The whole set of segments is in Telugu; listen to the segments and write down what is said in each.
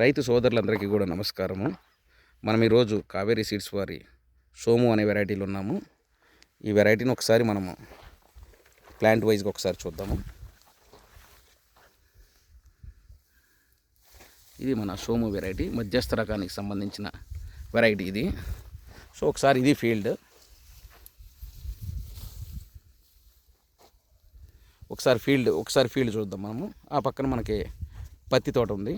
రైతు సోదరులందరికీ కూడా నమస్కారము. మనం ఈరోజు కావేరీ సీడ్స్ వారి సోము అనే వెరైటీలు ఉన్నాము. ఈ వెరైటీని ఒకసారి మనము ప్లాంట్ వైజ్గా ఒకసారి చూద్దాము. ఇది మన సోము వెరైటీ మధ్యస్థ రకానికి సంబంధించిన వెరైటీ ఇది. సో ఒకసారి ఇది ఫీల్డ్. ఒకసారి ఫీల్డ్ ఒకసారి ఫీల్డ్ చూద్దాం మనము. ఆ పక్కన మనకి పత్తి తోట ఉంది.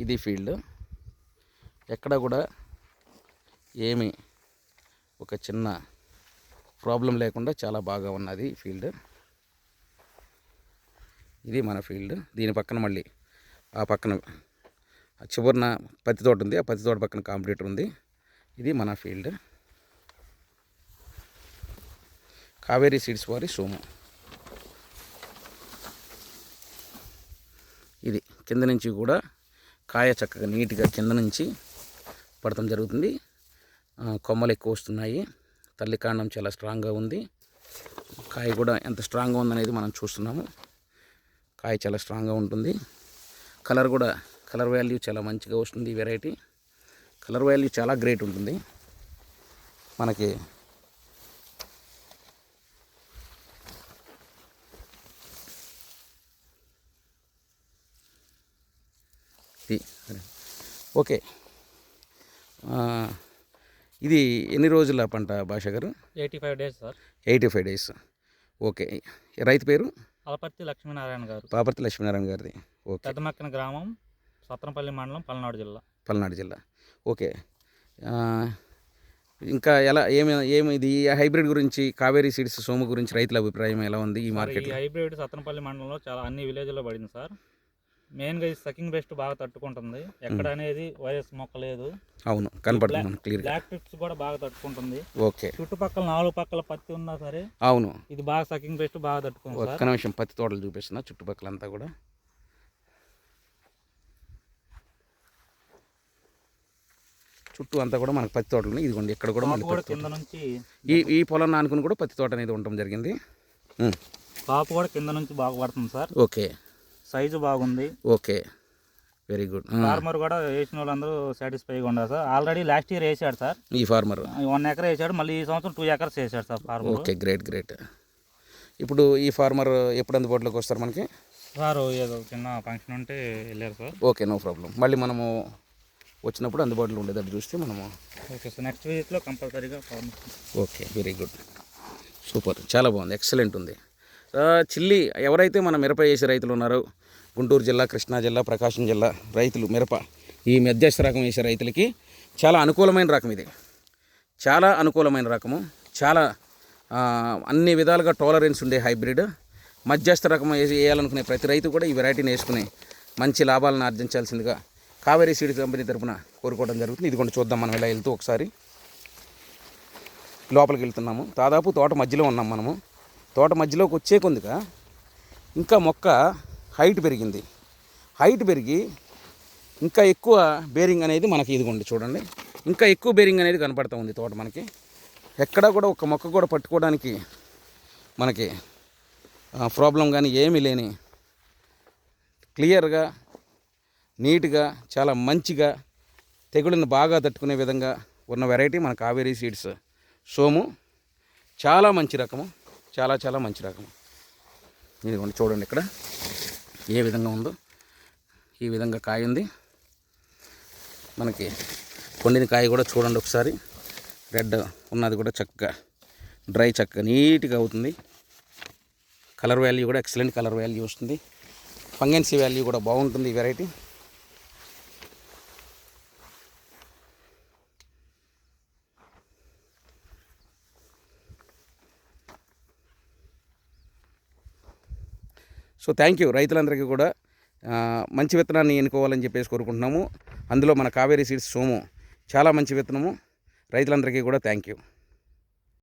ఇది ఫీల్డ్. ఎక్కడ కూడా ఏమి ఒక చిన్న ప్రాబ్లం లేకుండా చాలా బాగా ఉన్నది ఫీల్డ్. ఇది మన ఫీల్డ్. దీని పక్కన మళ్ళీ ఆ పక్కన ఆ చివరిన పత్తి తోట ఉంది. ఆ పత్తి తోట పక్కన కాంపిటీటర్ ఉంది. ఇది మన ఫీల్డ్. కావేరీ సీడ్స్ వారి సోము. ఇది కింద నుంచి కూడా కాయ చక్కగా నీట్గా కింద నుంచి పడటం జరుగుతుంది. కొమ్మలు ఎక్కువ వస్తున్నాయి. తల్లి కాండం చాలా స్ట్రాంగ్గా ఉంది. కాయ కూడా ఎంత స్ట్రాంగ్గా ఉందనేది మనం చూస్తున్నాము. కాయ చాలా స్ట్రాంగ్గా ఉంటుంది. కలర్ కూడా కలర్ వాల్యూ చాలా మంచిగా వస్తుంది ఈ వెరైటీ. కలర్ వాల్యూ చాలా గ్రేట్ ఉంటుంది. మనకి ఇది. ఓకే. ఇది ఎన్ని రోజుల పంట భాష గారు? Eighty five days sir. Eighty five days. Okay. రైతు పేరు? అలపర్తి లక్ష్మీనారాయణ గారు. పాపర్తి లక్ష్మీనారాయణ గారిది. ఓకే. పెద్దమక్కన గ్రామం సత్రంపల్లి మండలం పల్నాడు జిల్లా. పల్నాడు జిల్లా. ఓకే. ఇంకా ఎలా ఏమి ఏమి ఇది? హైబ్రిడ్ గురించి కావేరీ సీడ్స్ సోము గురించి రైతుల అభిప్రాయం ఎలా ఉంది ఈ మార్కెట్లో? హైబ్రిడ్ సత్రంపల్లి మండలంలో చాలా అన్ని విలేజ్లో పడింది సార్. మెయిన్గా ఈ సకింగ్ బెస్ట్ బాగా తట్టుకుంటుంది. ఎక్కడ అనేది వైరస్ మొక్క లేదు. అవును కనపడుతుంది మనకు బ్లాక్ టిప్స్ కూడా బాగా తట్టుకుంటుంది. ఓకే. చుట్టుపక్కల నాలుగు పక్కల పత్తి ఉన్నా సరే అవును. ఇది బాగా సకింగ్ బెస్ట్ బాగా తట్టుకుంది సార్. ఒక్క నిమిషం పత్తి తోటలు చూపిస్తున్నా చుట్టుపక్కలంతా కూడా. చుట్టూ అంతా కూడా మనకు పత్తి తోటలు ఉన్నాయి. ఇదిగోండి ఇక్కడ కూడా పత్తి కింద నుంచి ఈ ఈ పొలం అనుకుని కూడా పత్తి తోట అనేది ఉండటం జరిగింది. కాపు కూడా కింద నుంచి బాగా పడుతుంది సార్. ఓకే. సైజు బాగుంది. ఓకే. Very good. ఫార్మర్ కూడా వేసిన వాళ్ళందరూ సాటిస్ఫైగా ఉన్నారు సార్. ఆల్రెడీ లాస్ట్ ఇయర్ వేసాడు సార్. ఈ ఫార్మర్ వన్ ఎకర్ వేసాడు. మళ్ళీ ఈ సంవత్సరం టూ ఎకర్స్ వేసాడు sir farmer okay great great ఇప్పుడు ఈ ఫార్మర్ ఎప్పుడు అందుబాటులోకి వస్తారు మనకి? సార్ ఏదో చిన్న ఫంక్షన్ ఉంటే వెళ్ళారు సార్. ఓకే నో ప్రాబ్లం మళ్ళీ మనము వచ్చినప్పుడు అందుబాటులో ఉండేటట్టు చూస్తే మనము ఓకే సార్ నెక్స్ట్ విజిట్లో కంపల్సరీగా farmer okay very good super. చాలా బాగుంది. ఎక్సలెంట్ ఉంది. చిల్లి ఎవరైతే మన మిరప వేసే రైతులు ఉన్నారో గుంటూరు జిల్లా కృష్ణా జిల్లా ప్రకాశం జిల్లా రైతులు మిరప ఈ మధ్యస్థ రకం వేసే రైతులకి చాలా అనుకూలమైన రకం ఇది. చాలా అనుకూలమైన రకము. చాలా అన్ని విధాలుగా టాలరెన్స్ ఉండే హైబ్రిడ్ మధ్యస్థ రకం వేసి వేయాలనుకునే ప్రతి రైతు కూడా ఈ వెరైటీని వేసుకుని మంచి లాభాలను ఆర్జించాల్సిందిగా కావేరీ సీడ్ కంపెనీ తరపున కోరుకోవడం జరుగుతుంది. ఇది కూడా చూద్దాం మనం ఇలా వెళ్తూ ఒకసారి. లోపలికి వెళ్తున్నాము. దాదాపు తోట మధ్యలో ఉన్నాం మనము. తోట మధ్యలోకి వచ్చే కొందిగా ఇంకా మొక్క హైట్ పెరిగింది. హైట్ పెరిగి ఇంకా ఎక్కువ బేరింగ్ అనేది మనకి ఇదిగోండి చూడండి. ఇంకా ఎక్కువ బేరింగ్ అనేది కనపడుతూ ఉంది తోట మనకి. ఎక్కడా కూడా ఒక మొక్క కూడా పట్టుకోవడానికి మనకి ప్రాబ్లం కానీ ఏమీ లేని క్లియర్గా నీట్గా చాలా మంచిగా తెగుళ్ళని బాగా తట్టుకునే విధంగా ఉన్న వెరైటీ మన కావేరీ సీడ్స్ సోము చాలా మంచి రకము చాలా చాలా మంచి రకము. ఇదిగోండి చూడండి ఇక్కడ. ఏ విధంగా ఉందో ఈ విధంగా కాయ ఉంది. మనకి కొండిన కాయ కూడా చూడండి ఒకసారి. రెడ్ ఉన్నది కూడా చక్కగా డ్రై చక్కగా నీట్గా అవుతుంది. కలర్ వాల్యూ కూడా ఎక్సలెంట్ కలర్ వాల్యూ వస్తుంది. ఫంగెన్సీ వాల్యూ కూడా బాగుంటుంది ఈ వెరైటీ సో థ్యాంక్ యూ రైతులందరికీ కూడా మంచి విత్తనాన్ని ఎన్నుకోవాలని చెప్పేసి కోరుకుంటున్నాము. అందులో మన కావేరీ సీడ్స్ సోము చాలా మంచి విత్తనము. రైతులందరికీ కూడా థ్యాంక్ యూ